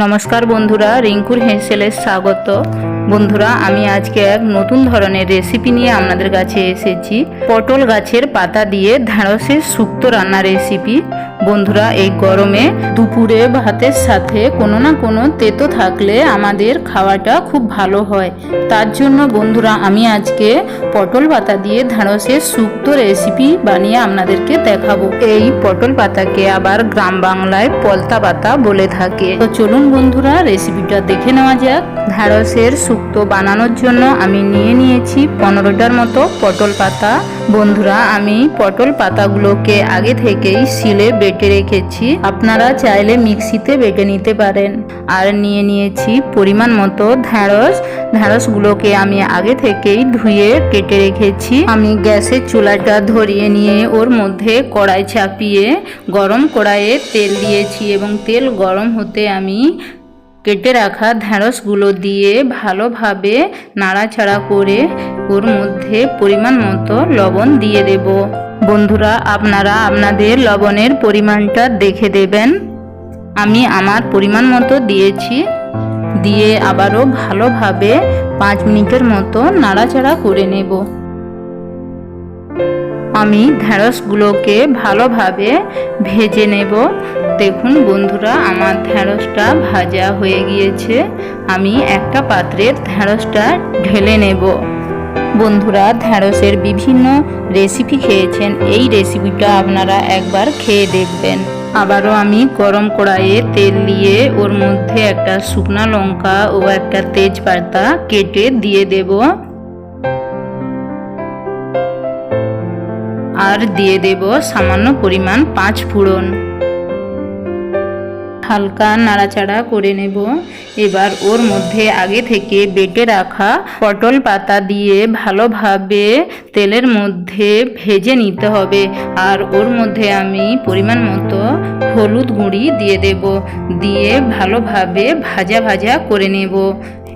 নমস্কার বন্ধুরা, রিঙ্কুর হেসেলের স্বাগত। বন্ধুরা, আমি আজকে এক নতুন ধরনের রেসিপি নিয়ে আপনাদের কাছে এসেছি। পটল গাছের পাতা দিয়ে ঢ্যাঁড়সের শুক্তো রান্না রেসিপি বন্ধুরা, এই গরমে দুপুরে ভাতের সাথে কোনো না কোনো তেতো থাকলে আমাদের খাওয়াটা খুব ভালো হয়। তার জন্য বন্ধুরা, আমি আজকে পটল পাতা দিয়ে ঢ্যাঁড়সের শুক্তো রেসিপি বানিয়ে আপনাদেরকে দেখাবো। এই পটল পাতাকে আবার গ্রাম বাংলায় পলতা পাতা বলে থাকে। তো চলুন বন্ধুরা রেসিপিটা দেখে নেওয়া যাক। ঢ্যাঁড়সের শুক্তো বানানোর জন্য আমি নিয়ে নিয়েছি পনেরোটার মতো পটল পাতা। বন্ধুরা, আমি পটল পাতাগুলোকে আগে থেকেই শিলে বেটে রেখেছি। আপনারা চাইলে মিক্সিতে বেটে নিতে পারেন। আর নিয়ে নিয়েছি পরিমাণ মতো ঢ্যাঁড়স। ঢ্যাঁড়সগুলোকে আমি আগে থেকেই ধুয়ে কেটে রেখেছি। আমি গ্যাসের চুলাটা ধরিয়ে নিয়ে ওর মধ্যে কড়াই চাপিয়ে গরম কড়াইয়ে তেল দিয়েছি এবং তেল গরম হতে আমি কেটে রাখা ঢ্যাঁড়সগুলো দিয়ে ভালোভাবে নাড়াচাড়া করে ওর মধ্যে পরিমাণ মতো লবণ দিয়ে দেব। বন্ধুরা, আপনারা আপনাদের লবণের পরিমাণটা দেখে দেবেন। আমি আমার পরিমাণ মতো দিয়েছি। দিয়ে আবারও ভালোভাবে পাঁচ মিনিটের মতো নাড়াচাড়া করে নেব। আমি ঢ্যাঁড়সগুলোকে ভালোভাবে ভেজে নেব। দেখুন বন্ধুরা, আমার ঢ্যাঁড়সটা ভাজা হয়ে গিয়েছে। আমি একটা পাত্রের ঢ্যাঁড়সটা ঢেলে নেব। বন্ধুরা ঢ্যাঁড়সের বিভিন্ন রেসিপি খেয়েছেন। এই রেসিপিটা আপনারা একবার খেয়ে দেখবেন। আবারও আমি গরম কড়াইয়ে তেল দিয়ে ওর মধ্যে একটা শুকনা লঙ্কা ও একটা তেজপাতা কেটে দিয়ে দেবো। আর দিয়ে দেব, সামান্য পরিমাণ পাঁচ ফোড়ন। হালকা নাড়াচাড়া করে নেব। এবার ওর মধ্যে আগে থেকে বেটে রাখা পটল পাতা দিয়ে ভালোভাবে তেলের মধ্যে ভেজে নিতে হবে। আর ওর মধ্যে আমি পরিমাণ মতো হলুদ গুঁড়ি দিয়ে দেব। দিয়ে ভালোভাবে ভাজা ভাজা করে নেব।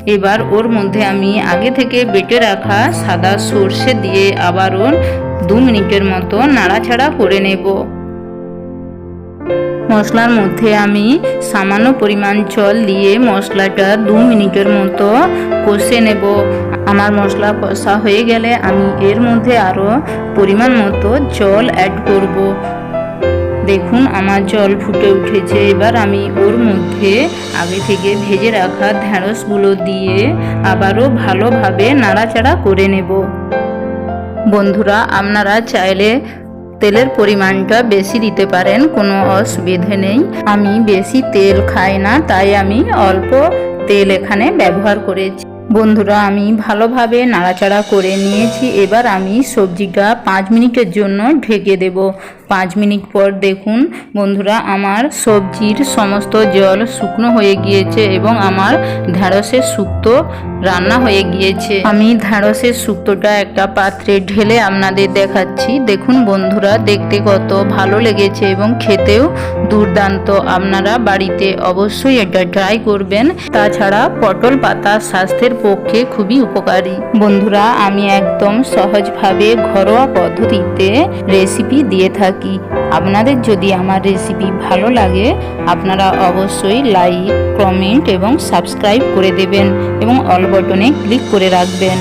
এবার ওর মধ্যে আমি আগে থেকে বেটে রাখা সাদা সর্ষে দিয়ে আবারও দু মিনিটের মতো নাড়াচাড়া করে নেব। মশলার মধ্যে আমি সামান্য পরিমাণ জল দিয়ে মশলাটা দু মিনিটের মতো কষে নেব। আমার মশলা কষা হয়ে গেলে আমি এর মধ্যে আরও পরিমাণ মতো জল অ্যাড করব। দেখুন, আমার জল ফুটে উঠেছে। এবার আমি ওর মধ্যে আগে থেকে ভেজে রাখা ঢ্যাঁড়সগুলো দিয়ে আবারও ভালোভাবে নাড়াচাড়া করে নেব। বন্ধুরা, আপনারা চাইলে তেলের পরিমাণটা বেশি দিতে পারেন, কোনো অসুবিধে নেই। আমি বেশি তেল খাই না, তাই আমি অল্প তেল এখানে ব্যবহার করেছি। বন্ধুরা, আমি ভালোভাবে নাড়াচাড়া করে নিয়েছি। এবার আমি সবজিটা পাঁচ মিনিটের জন্য ঢেকে দেব। পাঁচ মিনিট পর দেখুন, বন্ধুরা, আমার সবজির সমস্ত জল শুকনো হয়ে গিয়েছে এবং আমার ঢ্যাঁড়সের শুক্তো রান্না হয়ে গিয়েছে। আমি ঢ্যাঁড়সের শুক্তোটা একটা পাত্রে ঢেলে আপনাদের দেখাচ্ছি। দেখুন, বন্ধুরা, দেখতে কত ভালো লেগেছে এবং খেতেও দুর্দান্ত। আপনারা বাড়িতে অবশ্যই এটা ট্রাই করবেন। তাছাড়া পটল পাতা স্বাস্থ্যের পক্ষে খুবই উপকারী। বন্ধুরা, আমি একদম সহজভাবে ঘরোয়া পদ্ধতিতে রেসিপি দিয়ে থাকি। আপনাদের যদি আমার রেসিপি ভালো লাগে, আপনারা অবশ্যই লাইক কমেন্ট এবং সাবস্ক্রাইব করে দেবেন এবং অল বটনে ক্লিক করে রাখবেন।